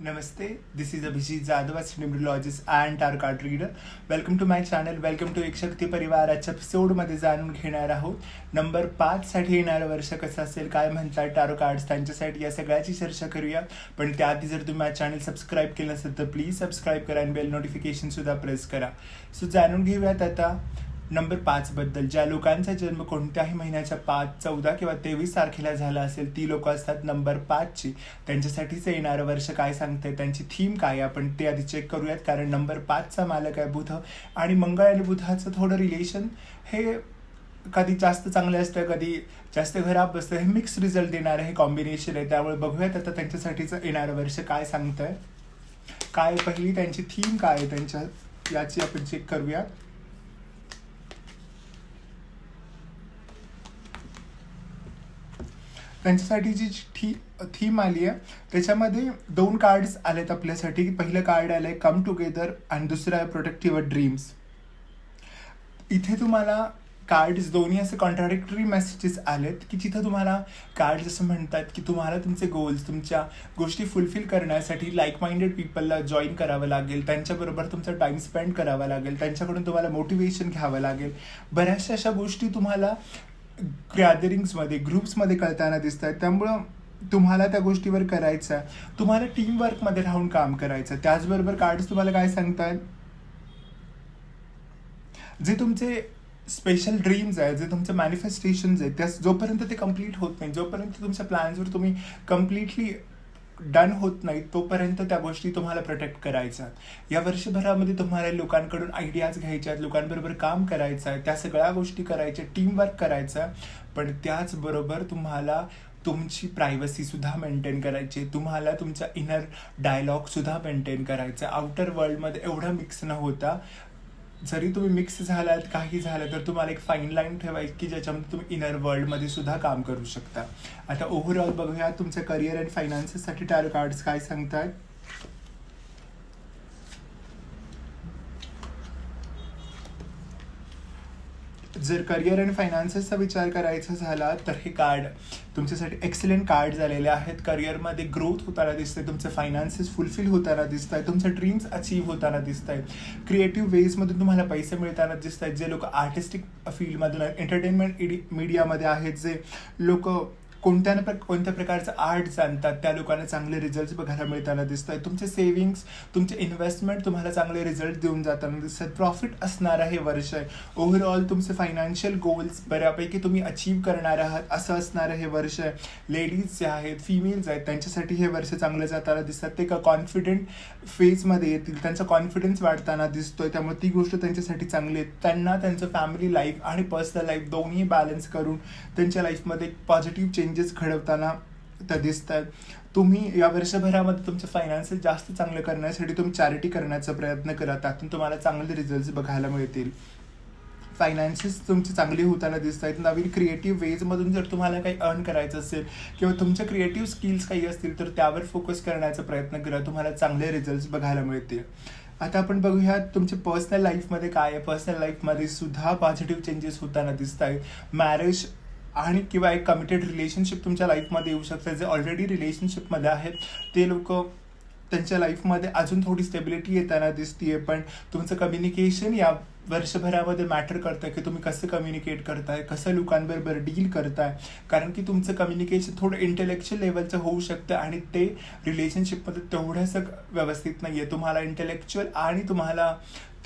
Namaste this is Abhijit Jadhav as and tarot card reader welcome to to my welcome to एक शक्ती परिवार. आजच्या एपिसोडमध्ये जाणून घेणार आहोत नंबर पाचसाठी येणारं वर्ष कसं असेल काय म्हणतात टारो कार्ड्स त्यांच्यासाठी या सगळ्याची चर्चा करूया. पण त्याआधी जर तुम्ही माझं चॅनल सबस्क्राईब केलं असेल तर प्लीज सबस्क्राईब करा आणि बेल नोटिफिकेशनसुद्धा प्रेस करा. सो जाणून घेऊयात आता नंबर पाचबद्दल ज्या लोकांचा जन्म कोणत्याही महिन्याच्या पाच चौदा किंवा तेवीस तारखेला झाला असेल ती लोक असतात नंबर पाचची. त्यांच्यासाठीच येणारं वर्ष काय सांगते त्यांची थीम काय आहे आपण ते आधी चेक करूयात कारण नंबर पाचचा मालक आहे बुध. आणि मंगळ आणि बुधाचं थोडं रिलेशन हे कधी जास्त चांगलं असतं कधी जास्त खराब असतं हे मिक्स रिझल्ट देणारं हे कॉम्बिनेशन आहे. त्यामुळे बघूयात आता त्यांच्यासाठीचं येणारं वर्ष काय सांगतंय. काय पहिली त्यांची थीम काय आहे त्यांच्या याची आपण चेक करूया त्यांच्यासाठी जी थी थीम आली आहे त्याच्यामध्ये दोन कार्ड्स आलेत आपल्यासाठी. पहिलं कार्ड आलं आहे कम टुगेदर आणि दुसरं आहे प्रोटेक्ट युअर ड्रीम्स इथे तुम्हाला कार्ड्स दोन्ही असे कॉन्ट्राडिक्टरी मेसेजेस आलेत की जिथं तुम्हाला कार्ड जसं म्हणतात की तुम्हाला तुमचे गोल्स तुमच्या गोष्टी फुलफिल करण्यासाठी लाईक माइंडेड पीपलला जॉईन करावं लागेल. त्यांच्याबरोबर तुमचा टाईम स्पेंड करावा लागेल. त्यांच्याकडून तुम्हाला मोटिवेशन घ्यावं लागेल. बऱ्याचशा अशा गोष्टी तुम्हाला गॅदरिंग्समध्ये ग्रुप्समध्ये कळताना दिसत आहेत त्यामुळं तुम्हाला त्या गोष्टीवर करायचं आहे. तुम्हाला टीमवर्कमध्ये राहून काम करायचं आहे. त्याचबरोबर कार्ड्स तुम्हाला काय सांगतात? जे तुमचे स्पेशल ड्रीम्स आहेत जे तुमचे मॅनिफेस्टेशन्स आहेत त्या जोपर्यंत ते कंप्लीट होत नाही जोपर्यंत तुमच्या प्लॅन्सवर तुम्ही कम्प्लिटली डन होत नाही तोपर्यंत त्या गोष्टी तुम्हाला प्रोटेक्ट करायच्या या वर्षभरामध्ये तुम्हाला लोकांकडून आयडियाज घ्यायच्या आहेत लोकांबरोबर काम करायचं आहे त्या सगळ्या गोष्टी करायच्या टीमवर्क करायचं आहे पण त्याचबरोबर तुम्हाला तुमची प्रायव्हसीसुद्धा मेंटेन करायची आहे. तुम्हाला तुमचा इनर डायलॉगसुद्धा मेंटेन करायचा आहे. आउटर वर्ल्डमध्ये एवढं मिक्स न होता जरी तुम्ही मिक्स झालात काही झालं तर तुम्हाला एक फाईन लाईन ठेवायची की ज्याच्यामध्ये तुम्ही इनर वर्ल्डमध्ये सुद्धा काम करू शकता. आता ओव्हरऑल बघूया तुमच्या करिअर अँड फायनान्सेससाठी टॅरो कार्ड्स काय सांगतात? जर करिअर अँड फायनान्सेसचा विचार करायचा झाला तर हे कार्ड तुमच्यासाठी एक्सलेंट कार्ड झालेले आहेत. करिअरमध्ये ग्रोथ होताना दिसतंय तुमचे फायनान्सेस फुलफिल होताना दिसत आहे तुमचे ड्रीम्स अचीव होताना दिसत आहेत क्रिएटिव्ह वेजमधून तुम्हाला पैसे मिळताना दिसत आहेत जे लोक आर्टिस्टिक फील्डमधून एंटरटेनमेंट मीडियामध्ये आहेत जे लोक कोणत्या ना प्र- कोणत्या प्रकारचं आर्ट जाणतात त्या लोकांना चांगले रिझल्ट बघायला मिळताना दिसत आहे तुमचे सेव्हिंग्स तुमचे इन्व्हेस्टमेंट तुम्हाला चांगले रिझल्ट देऊन जाताना दिसत आहेत प्रॉफिट असणारं हे वर्ष. आहे ओव्हरऑल तुमचे फायनान्शियल गोल्स बऱ्यापैकी तुम्ही अचीव करणार आहात असं असणारं हे वर्ष. आहे लेडीज जे आहेत फिमेल्स आहेत त्यांच्यासाठी हे वर्ष चांगलं जाताना दिसतात. ते का कॉन्फिडंट फेजमध्ये येतील. त्यांचा कॉन्फिडन्स वाढताना दिसतोय. त्यामुळे ती गोष्ट त्यांच्यासाठी चांगली आहे. त्यांना त्यांचं फॅमिली लाईफ आणि पर्सनल लाईफ दोन्ही बॅलन्स करून त्यांच्या लाईफमध्ये एक पॉझिटिव्ह चेंज चेंजेस घडवताना त्या दिसत आहेत तुम्ही या वर्षभरामध्ये तुमचं फायनान्शियल जास्त चांगलं करण्यासाठी तुम्ही चॅरिटी करण्याचा प्रयत्न करा. त्यातून तुम्हाला चांगले रिझल्ट बघायला मिळतील. फायनान्सेस तुमची चांगली होताना दिसत आहेत नवीन क्रिएटिव्ह वेजमधून जर तुम्हाला काही अर्न करायचं असेल किंवा तुमच्या क्रिएटिव्ह स्किल्स काही असतील तर त्यावर फोकस करण्याचा प्रयत्न करा. तुम्हाला चांगले रिझल्ट बघायला मिळतील. आता आपण बघूया तुमच्या पर्सनल लाईफमध्ये काय आहे. पर्सनल लाईफमध्ये सुद्धा पॉझिटिव्ह चेंजेस होताना दिसत आहेत मॅरेज आणि किंवा एक कमिटेड रिलेशनशिप तुमच्या लाईफमध्ये येऊ शकतं. जे ऑलरेडी रिलेशनशिपमध्ये आहेत ते लोक त्यांच्या लाईफमध्ये अजून थोडी स्टेबिलिटी येताना दिसतीये. पण तुमचं कम्युनिकेशन या वर्षभरामध्ये मॅटर करतं की तुम्ही कसं कम्युनिकेट करताय कसं लोकांबरोबर डील करताय. कारण की तुमचं कम्युनिकेशन थोडं इंटेलेक्च्युअल लेवलचं होऊ शकतं आणि ते रिलेशनशिपमध्ये तेवढंसं व्यवस्थित नाही आहे तुम्हाला इंटेलेक्च्युअल आणि तुम्हाला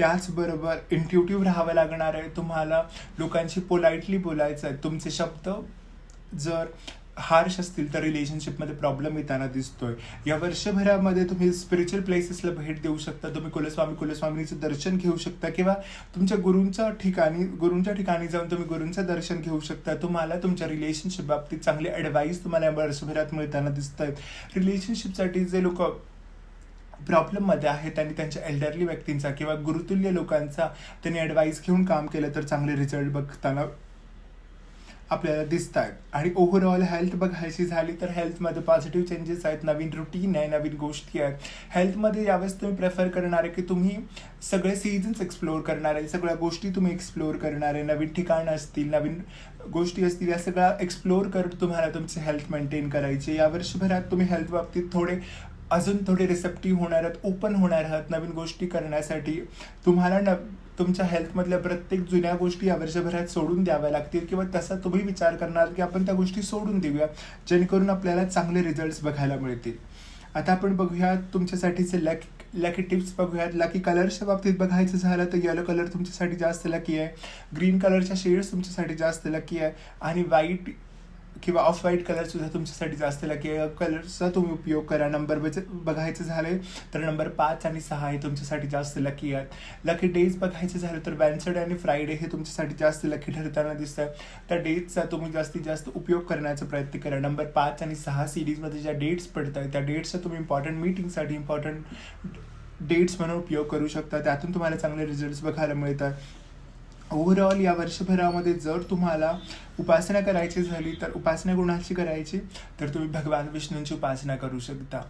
त्याचबरोबर इंट्युटिव्ह राहावं लागणार आहे. तुम्हाला लोकांशी पोलाइटली बोलायचं आहे. तुमचे शब्द जर हार्श असतील तर रिलेशनशिपमध्ये प्रॉब्लेम येताना दिसतोय. या वर्षभरामध्ये तुम्ही स्पिरिच्युअल प्लेसेसला भेट देऊ शकता. तुम्ही कुलस्वामी कुलस्वामीचं दर्शन घेऊ शकता किंवा तुमच्या गुरूंच्या ठिकाणी गुरूंच्या ठिकाणी जाऊन तुम्ही गुरूंचं दर्शन घेऊ शकता. तुम्हाला तुमच्या रिलेशनशिप बाबतीत चांगली ॲडवाईस तुम्हाला या वर्षभरात मिळताना दिसत आहेत रिलेशनशिपसाठी जे लोक प्रॉब्लेममध्ये आहेत आणि त्यांच्या एल्डरली व्यक्तींचा किंवा गुरुतुल्य लोकांचा त्यांनी ॲडवाईस घेऊन काम केलं तर चांगले रिझल्ट बघताना आपल्याला दिसत आहेत आणि ओव्हरऑल हेल्थ बघायची झाली तर हेल्थमध्ये पॉझिटिव्ह चेंजेस आहेत. नवीन रुटीन आहे नवीन गोष्टी आहेत. हेल्थमध्ये यावेळेस तुम्ही प्रेफर करणार आहे की तुम्ही सगळे सीझन्स एक्सप्लोअर करणार आहे सगळ्या गोष्टी तुम्ही एक्सप्लोअर करणार आहे. नवीन ठिकाणं असतील नवीन गोष्टी असतील या सगळ्या एक्सप्लोअर करत तुम्हाला तुमची हेल्थ मेंटेन करायची या वर्षभरात तुम्ही हेल्थ बाबतीत थोडे अजून थोडे रिसेप्टिव्ह होणार आहात ओपन होणार आहात नवीन गोष्टी करण्यासाठी. तुम्हाला न तुमच्या हेल्थमधल्या प्रत्येक जुन्या गोष्टी या वर्षभरात सोडून द्याव्या लागतील किंवा तसा तुम्ही विचार करणार की आपण त्या गोष्टी सोडून देऊया जेणेकरून आपल्याला चांगले रिझल्ट्स बघायला मिळतील. आता आपण बघूया तुमच्यासाठीचे लक लकी टिप्स बघूयात. लकी कलर्सच्या बाबतीत बघायचं झालं तर येलो कलर तुमच्यासाठी जास्त लकी आहे. ग्रीन कलरच्या शेड्स तुमच्यासाठी जास्त लकी आहे. आणि व्हाईट किंवा ऑफ व्हाईट कलरसुद्धा तुमच्यासाठी जास्त लकी कलरचा तुम्ही उपयोग करा. नंबर बघायचं झाले तर नंबर पाच आणि सहा हे तुमच्यासाठी जास्त लकी आहेत. लकी डेज बघायचं झालं तर वेन्सडे आणि फ्रायडे हे तुमच्यासाठी जास्त लकी ठरताना दिसतं त्या डेट्सचा तुम्ही जास्तीत जास्त उपयोग करण्याचा प्रयत्न करा. नंबर पाच आणि सहा सिरीजमध्ये ज्या डेट्स पडत आहेत त्या डेट्सचा तुम्ही इम्पॉर्टंट मीटिंगसाठी इम्पॉर्टंट डेट्स म्हणून उपयोग करू शकता. त्यातून तुम्हाला चांगले रिझल्ट्स बघायला मिळतात. ओव्हरऑल या वर्षभरामध्ये जर तुम्हाला उपासना करायची झाली तर उपासना गुणाची करायची? तर तुम्ही भगवान विष्णूंची उपासना करू शकता.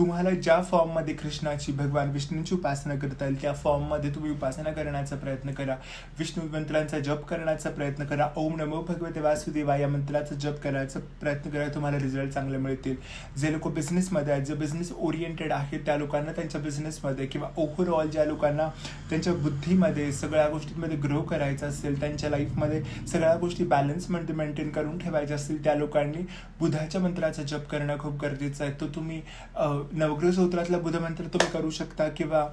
तुम्हाला ज्या फॉर्ममध्ये कृष्णाची भगवान विष्णूंची उपासना करता येईल त्या फॉर्ममध्ये तुम्ही उपासना करण्याचा प्रयत्न करा. विष्णू मंत्रांचा जप करण्याचा प्रयत्न करा. ओम नमो भगवते वासुदेवा या मंत्राचा जप करायचा प्रयत्न करा तुम्हाला रिझल्ट चांगले मिळतील. जे लोक बिझनेसमध्ये आहेत जे बिझनेस ओरिएंटेड आहेत त्या लोकांना त्यांच्या बिझनेसमध्ये किंवा ओव्हरऑल ज्या लोकांना त्यांच्या बुद्धीमध्ये सगळ्या गोष्टींमध्ये ग्रो करायचं असेल त्यांच्या लाईफमध्ये सगळ्या गोष्टी बॅलन्समध्ये मेंटेन करून ठेवायच्या असतील त्या लोकांनी बुधाच्या मंत्राचा जप करणं खूप गरजेचं आहे. तो तुम्ही नवग्रह सूत्रातला बुध मंत्र तुम्ही करू शकता किंवा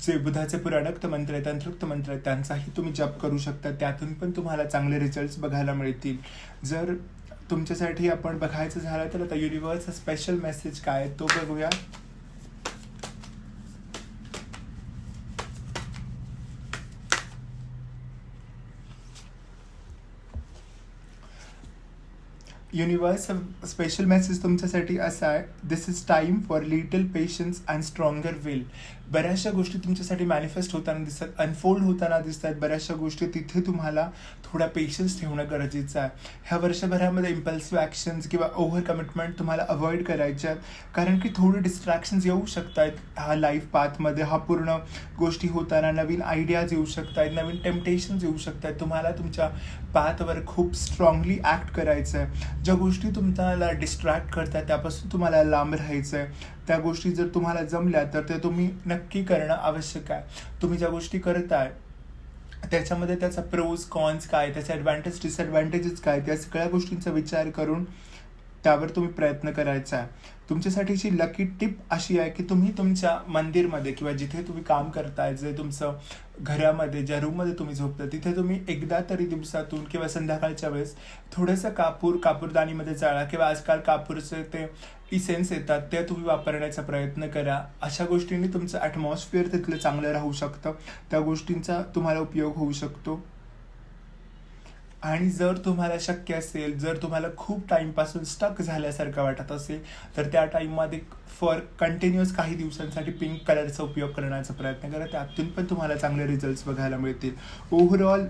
जे बुधाचे पुराणक्त मंत्र आहेत अंतरुक्त मंत्र आहेत त्यांचाही तुम्ही जप करू शकता. त्यातून पण तुम्हाला चांगले रिझल्ट्स बघायला मिळतील. जर तुमच्यासाठी आपण बघायचं झालं तर आता युनिवर्स स्पेशल मेसेज काय तो बघूया. युनिवर्स स्पेशल मेसेज तुमच्यासाठी असा आहे. This is time for little patience and stronger will बऱ्याचशा गोष्टी तुमच्यासाठी मॅनिफेस्ट होताना दिसतात अनफोल्ड होताना दिसत आहेत बऱ्याचशा गोष्टी तिथे तुम्हाला थोडा पेशन्स ठेवणं गरजेचं आहे. ह्या वर्षभरामध्ये इम्पल्सिव्ह ॲक्शन्स किंवा ओव्हर कमिटमेंट तुम्हाला अवॉइड करायच्या आहेत. कारण की थोडे डिस्ट्रॅक्शन्स येऊ शकत आहेत हा लाईफ पाथमध्ये हा पूर्ण गोष्टी होताना नवीन आयडियाज येऊ शकत आहेत नवीन टेम्पटेशन्स येऊ शकत आहेत तुम्हाला तुमच्या पाथवर खूप स्ट्रॉंगली ॲक्ट करायचं आहे. ज्या गोष्टी तुम्हाला डिस्ट्रॅक्ट करतात त्यापासून तुम्हाला लांब राहायचं आहे त्या गोष्टी जर तुम्हाला जमल्या तर ते तुम्ही नक्की करणं आवश्यक आहे. तुम्ही ज्या गोष्टी करताय त्याच्यामध्ये त्याचा प्रोज कॉन्स काय त्याचे ॲडव्हान्टेज डिसॲडव्हान्टेजेस काय त्या सगळ्या गोष्टींचा विचार करून त्यावर तुम्ही प्रयत्न करायचा आहे. तुमच्यासाठीची लकी टिप अशी आहे की तुम्ही तुमच्या मंदिरमध्ये किंवा जिथे तुम्ही काम करताय जे तुमचं घरामध्ये ज्या रूममध्ये तुम्ही झोपता तिथे तुम्ही एकदा तरी दिवसातून किंवा संध्याकाळच्या वेळेस थोडंसं कापूर कापूरदानीमध्ये जाळा किंवा आजकाल कापूरचे ते इसेन्स येतात ते तुम्ही वापरण्याचा प्रयत्न करा. अशा गोष्टींनी तुमचं ॲटमॉस्फिअर तिथलं चांगलं राहू शकतं. त्या गोष्टींचा तुम्हाला उपयोग होऊ शकतो. आणि जर तुम्हाला शक्य असेल जर तुम्हाला खूप टाईमपासून स्टक झाल्यासारखं वाटत असेल तर त्या टाईममध्ये फॉर कंटिन्युअस काही दिवसांसाठी पिंक कलरचा उपयोग करण्याचा प्रयत्न करा. त्यातून पण तुम्हाला चांगले रिझल्ट्स बघायला मिळतील. ओव्हरऑल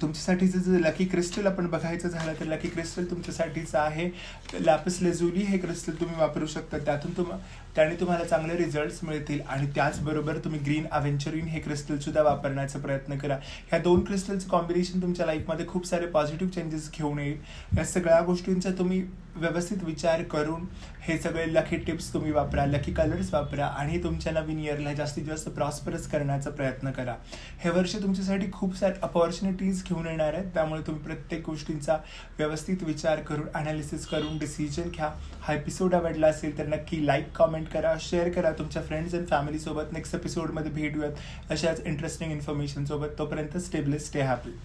तुमच्यासाठीचं जर लकी क्रिस्टल आपण बघायचं झालं तर लकी क्रिस्टल तुमच्यासाठीचं आहे. लॅपिस लेझुली हे क्रिस्टल तुम्ही वापरू शकता. त्यातून तुम त्याने तुम्हाला चांगले रिझल्ट्स मिळतील आणि त्याचबरोबर तुम्ही ग्रीन अव्हेंचरिन हे क्रिस्टलसुद्धा वापरण्याचा प्रयत्न करा. ह्या दोन क्रिस्टलचं कॉम्बिनेशन तुमच्या लाईफमध्ये खूप सारे पॉझिटिव्ह चेंजेस घेऊन येईल. या सगळ्या गोष्टींचा तुम्ही व्यवस्थित विचार करून हे सगळे लकी टिप्स तुम्ही वापरा लकी कलर्स वापरा आणि तुमच्या नवीन इयरला जास्तीत जास्त प्रॉस्परस करण्याचा प्रयत्न करा. हे वर्ष तुमच्यासाठी खूप सारे अपॉर्च्युनिटीज घेऊन येणार आहेत. त्यामुळे तुम्ही प्रत्येक गोष्टींचा व्यवस्थित विचार करून अनालिसिस करून डिसिजन घ्या. हा एपिसोड आवडला असेल तर नक्की लाईक कॉमेंट करा शेअर करा तुमच्या फ्रेंड्स अँड फॅमिलीसोबत नेक्स्ट एपिसोडमध्ये भेटूयात. अशाच इंटरेस्टिंग इन्फॉर्मेशन सोबत. तोपर्यंत स्टेबल स्टे हॅपी